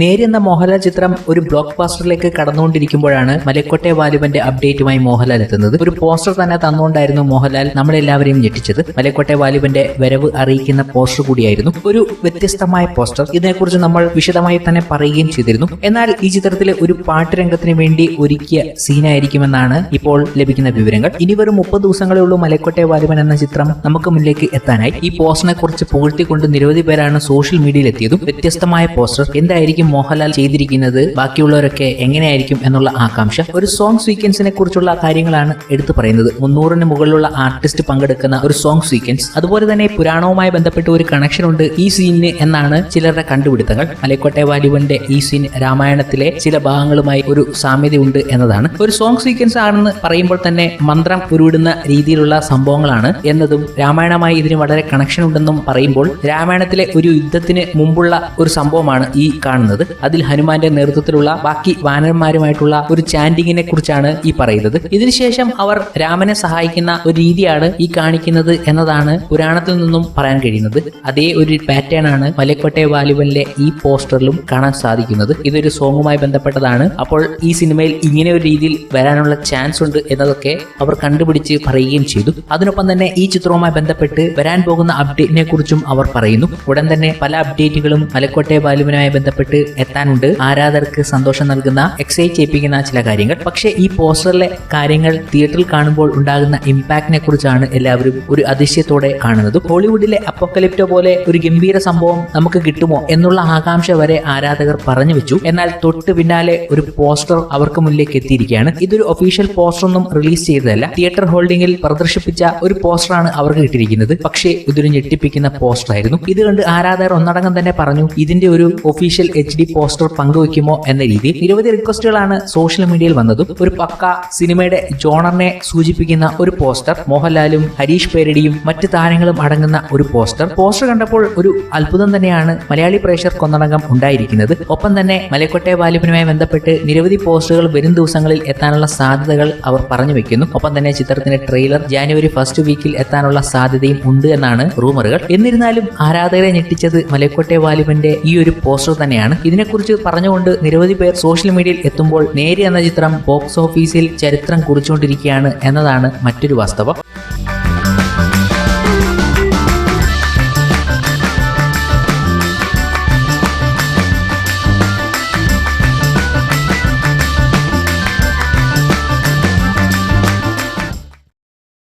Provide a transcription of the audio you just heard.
നേരി എന്ന മോഹൻലാൽ ചിത്രം ഒരു ബ്ലോക്ക് ബാസ്റ്ററിലേക്ക് കടന്നുകൊണ്ടിരിക്കുമ്പോഴാണ് മലക്കോട്ടെ വാലിബന്റെ അപ്ഡേറ്റുമായി മോഹൻലാൽ എത്തുന്നത്. ഒരു പോസ്റ്റർ തന്നെ തന്നുകൊണ്ടായിരുന്നു മോഹൻലാൽ നമ്മളെല്ലാവരെയും ഞെട്ടിച്ചത്. മലക്കോട്ടെ വാലിബന്റെ വരവ് അറിയിക്കുന്ന പോസ്റ്റർ കൂടിയായിരുന്നു. ഒരു വ്യത്യസ്തമായ പോസ്റ്റർ. ഇതിനെക്കുറിച്ച് നമ്മൾ വിശദമായി തന്നെ പറയുകയും ചെയ്തിരുന്നു. എന്നാൽ ഈ ചിത്രത്തിലെ ഒരു പാട്ട് രംഗത്തിന് വേണ്ടി ഒരുക്കിയ സീനായിരിക്കുമെന്നാണ് ഇപ്പോൾ ലഭിക്കുന്ന വിവരങ്ങൾ. ഇനി വെറും മുപ്പത് ദിവസങ്ങളേ ഉള്ളൂ മലക്കോട്ടെ വാലിബൻ എന്ന ചിത്രം നമുക്ക് മുന്നിലേക്ക് എത്താനായി. ഈ പോസ്റ്ററിനെ കുറിച്ച് പുകഴ്ത്തിക്കൊണ്ട് നിരവധി പേരാണ് സോഷ്യൽ മീഡിയയിൽ എത്തിയതും വ്യത്യസ്തമായ പോസ്റ്റർ. എന്തായിരിക്കും മോഹൻലാൽ ചെയ്തിരിക്കുന്നത് ബാക്കിയുള്ളവരൊക്കെ എങ്ങനെയായിരിക്കും എന്നുള്ള ആകാംക്ഷ. ഒരു സോങ് സീക്വൻസിനെ കുറിച്ചുള്ള കാര്യങ്ങളാണ് എടുത്തു പറയുന്നത്. മുന്നൂറിന് മുകളിലുള്ള ആർട്ടിസ്റ്റ് പങ്കെടുക്കുന്ന ഒരു സോങ് സീക്വൻസ് അതുപോലെ തന്നെ പുരാണവുമായി ബന്ധപ്പെട്ട ഒരു കണക്ഷൻ ഉണ്ട് ഈ സീനിന് എന്നാണ് ചിലരുടെ കണ്ടുപിടുത്തങ്ങൾ. മലക്കോട്ടെ വാലിബന്റെ ഈ സീൻ രാമായണത്തിലെ ചില ഭാഗങ്ങളുമായി ഒരു സാമ്യതയുണ്ട് എന്നതാണ്. ഒരു സോങ് സീക്വൻസ് ആണെന്ന് പറയുമ്പോൾ തന്നെ മന്ത്രം ഉരുവിടുന്ന രീതിയിലുള്ള സംഭവങ്ങളാണ് എന്നതും രാമായണമായി ഇതിന് വളരെ കണക്ഷൻ ഉണ്ടെന്നും പറയുമ്പോൾ രാമായണത്തിലെ ഒരു യുദ്ധത്തിന് മുമ്പുള്ള ഒരു സംഭവമാണ് ഈ കാണുന്നത്. അതിൽ ഹനുമാന്റെ നേതൃത്വത്തിലുള്ള ബാക്കി വാനരന്മാരുമായിട്ടുള്ള ഒരു ചാൻഡിങ്ങിനെ കുറിച്ചാണ് ഈ പറയുന്നത്. ഇതിനുശേഷം അവർ രാമനെ സഹായിക്കുന്ന ഒരു രീതിയാണ് ഈ കാണിക്കുന്നത് എന്നതാണ് പുരാണത്തിൽ നിന്നും പറയാൻ കഴിയുന്നത്. അതേ ഒരു പാറ്റേൺ ആണ് മലക്കോട്ടെ വാലിബലിലെ ഈ പോസ്റ്ററിലും കാണാൻ സാധിക്കുന്നത്. ഇതൊരു സോങ്ങുമായി ബന്ധപ്പെട്ടതാണ്. അപ്പോൾ ഈ സിനിമയിൽ ഇങ്ങനെ ഒരു രീതിയിൽ വരാനുള്ള ചാൻസ് ഉണ്ട് എന്നതൊക്കെ അവർ കണ്ടുപിടിച്ച് പറയുകയും ചെയ്തു. അതിനൊപ്പം തന്നെ ഈ ചിത്രവുമായി ബന്ധപ്പെട്ട് വരാൻ പോകുന്ന അപ്ഡേറ്റിനെ കുറിച്ചും അവർ പറയുന്നു. ഉടൻ തന്നെ പല അപ്ഡേറ്റുകളും മലക്കോട്ടെ ബാലുവിനുമായി ബന്ധപ്പെട്ട് എത്താനുണ്ട്. ആരാധകർക്ക് സന്തോഷം നൽകുന്ന എക്സൈറ്റ് ചെയ്യിപ്പിക്കുന്ന ചില കാര്യങ്ങൾ. പക്ഷേ ഈ പോസ്റ്ററിലെ കാര്യങ്ങൾ തിയേറ്ററിൽ കാണുമ്പോൾ ഉണ്ടാകുന്ന ഇമ്പാക്റ്റിനെ കുറിച്ചാണ് എല്ലാവരും ഒരു അതിശയത്തോടെ കാണുന്നത്. ഹോളിവുഡിലെ അപ്പോക്കലിപ്റ്റോ പോലെ ഒരു ഗംഭീര സംഭവം നമുക്ക് കിട്ടുമോ എന്നുള്ള ആകാംക്ഷ വരെ ആരാധകർ പറഞ്ഞു വെച്ചു. എന്നാൽ തൊട്ട് പിന്നാലെ ഒരു പോസ്റ്റർ അവർക്ക് മുന്നിലേക്ക് എത്തിയിരിക്കുകയാണ്. ഇതൊരു ഒഫീഷ്യൽ പോസ്റ്റർ ഒന്നും റിലീസ് ചെയ്തതല്ല. തിയേറ്റർ ഹോൾഡിംഗിൽ പ്രദർശിപ്പിച്ച ഒരു പോസ്റ്ററാണ് അവർക്ക് കിട്ടിയിരിക്കുന്നത്. പക്ഷേ ഇതൊരു ഞെട്ടിപ്പിക്കുന്ന പോസ്റ്റർ ആയിരുന്നു. ഇത് കണ്ട് ആരാധകർ ഒന്നടങ്കം തന്നെ പറഞ്ഞു ഇതിന്റെ ഒരു ഒഫീഷ്യൽ എച്ച് ഡി പോസ്റ്റർ പങ്കുവയ്ക്കുമോ എന്ന രീതിയിൽ നിരവധി റിക്വസ്റ്റുകളാണ് സോഷ്യൽ മീഡിയയിൽ വന്നതും ഒരു പക്ക സിനിമയുടെ ജോണറിനെ സൂചിപ്പിക്കുന്ന ഒരു പോസ്റ്റർ മോഹൻലാലും ഹരീഷ് പേരടിയും മറ്റ് താരങ്ങളും അടങ്ങുന്ന ഒരു പോസ്റ്റർ പോസ്റ്റർ കണ്ടപ്പോൾ ഒരു അത്ഭുതം തന്നെയാണ് മലയാളി പ്രേക്ഷകർ ഒന്നടങ്കം ഉണ്ടായിരിക്കുന്നത്. ഒപ്പം തന്നെ മലക്കോട്ടെ വാലിബനുമായി ബന്ധപ്പെട്ട് നിരവധി പോസ്റ്ററുകൾ വരും ദിവസങ്ങളിൽ എത്താനുള്ള സാധ്യതകൾ അവർ പറഞ്ഞു വെക്കുന്നു. ഒപ്പം തന്നെ ചിത്രത്തിന്റെ ട്രെയിലർ ജാനുവരി ഫസ്റ്റ് വീക്കിൽ എത്താനുള്ള സാധ്യതയും ഉണ്ട് എന്നാണ് റൂമറുകൾ എന്നിരുന്നാലും ആരാധകരെ ഞെട്ടിച്ചത് മലക്കോട്ടെ വാലിബന്റെ ഈ ഒരു പോസ്റ്റർ തന്നെയാണ്. ഇതിനെക്കുറിച്ച് പറഞ്ഞുകൊണ്ട് നിരവധി പേർ സോഷ്യൽ മീഡിയയിൽ എത്തുമ്പോൾ നേരി എന്ന ചിത്രം ബോക്സ് ഓഫീസിൽ ചരിത്രം കുറിച്ചുകൊണ്ടിരിക്കുകയാണ് എന്നതാണ് മറ്റൊരു വാസ്തവം.